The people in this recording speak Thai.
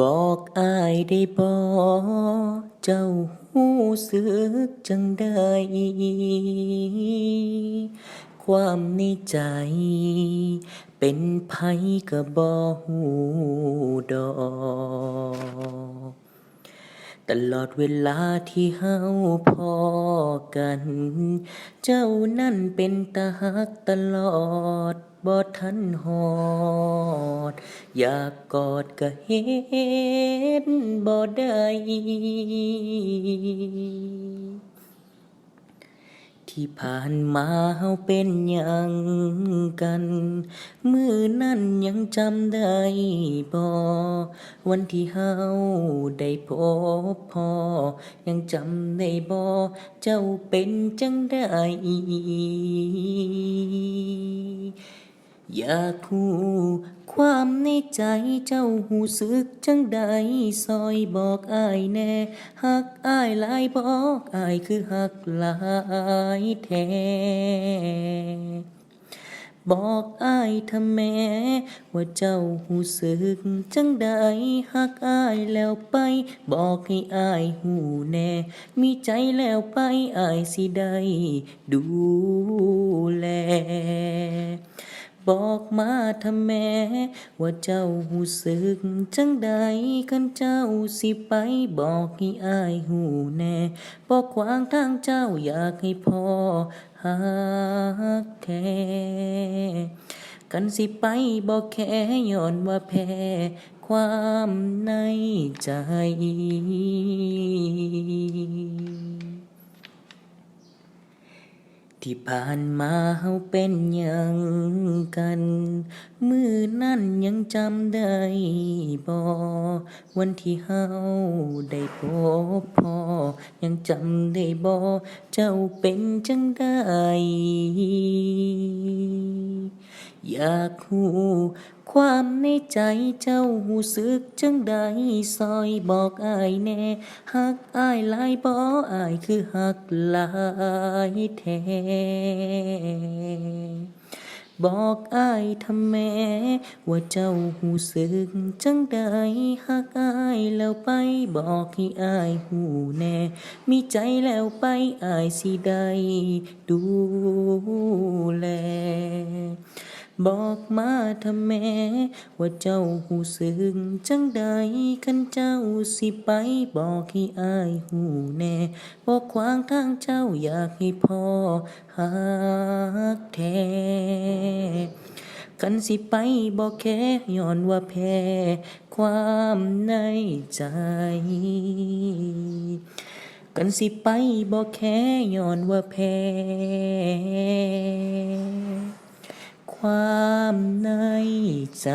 บอกอายได้บอกเจ้าหูสึกจังได้ ความในใจ เป็นไผก็บ่หูดอก ตลอดเวลาที่เฮาพอกัน เจ้านั่นเป็นตาหักตลอดบ่ทันหอด อยากกอดก็เฮ็ดบ่ได้ ที่ผ่านมาเฮาเป็นยังกัน มือนั้นยังจำได้บ่วันที่เฮาได้พบพ่อ ยังจำได้บ่เจ้าเป็นจังได้ อยากฮู้ความในใจเจ้าหูสึกจังใดซอยบอกอายแน่หักอายหลายบอกอายคือหักหลายแท้บอกอายทำแม่ว่าเจ้าหูสึกจังใดหักอายแล้วไป บอกให้อายหูแน่ มีใจแล้วไปอายสิได้ดูแล บอกมาทำแม่ว่าเจ้าหูสึกจังใดคันเจ้าสิไปบอกให้อายหูแน่บอกขวางทางเจ้าอยากให้พ่อหักแท้กันสิไปบอกแค่ย้อนว่าแพ้ความในใจ ที่ผ่านมาเฮาเป็นยังกัน มือนั่นยังจำได้บ่วันที่เฮาได้พบพ่อยังจำได้บ่เจ้าเป็นจังได้ อยากฮู้ความในใจเจ้าหูสึกจังใดซอยบอกอายแน่หักอายหลายบ่อายคือหักหลายแท้บอกอายทำแม่ว่าเจ้าหูสึกจังใดหักอายแล้วไปบอกให้อายหูแน่ มีใจแล้วไปอายสิได้ดูแล บอกมาทำแม่ว่าเจ้าหูสึกจังใดคันเจ้าสิไป บอกให้อายหูแน่บอกขวางทางเจ้าอยากให้พ่อหักแท้กันสิไปบอกแค่ย้อนว่าแพ้ความในใจกันสิไปบอกแค่ย้อนว่าแพ้ ความในใจ